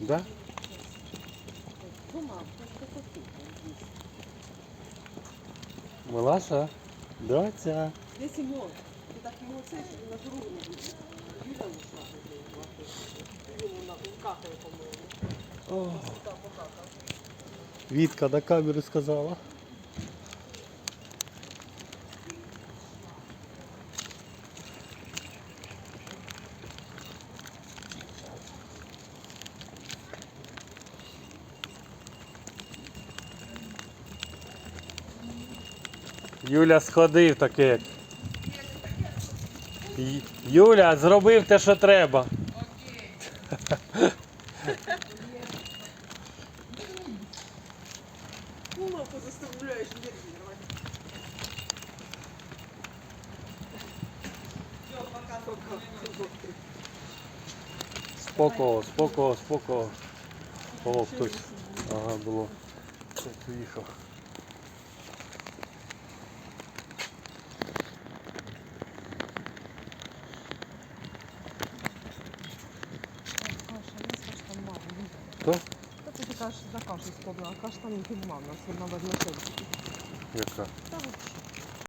Да? Малаша? Доця. Де Сімон? Ти так його це, на дорогу не буде. Юля ушла. Він на кахає, по-моєму. Вітка на камеру сказала. Юля сходив таке. Юля, зробив те, що треба. Ну, лапу заставляєш нервировать. Все, пока, пока. Спокійно, спокійно, спокійно. О, хтось. Ага, було. Хтось. Хто? Та ти кажеш, за кашу складна, а каштан не мав, нас одна в однотельці. Яка? Та от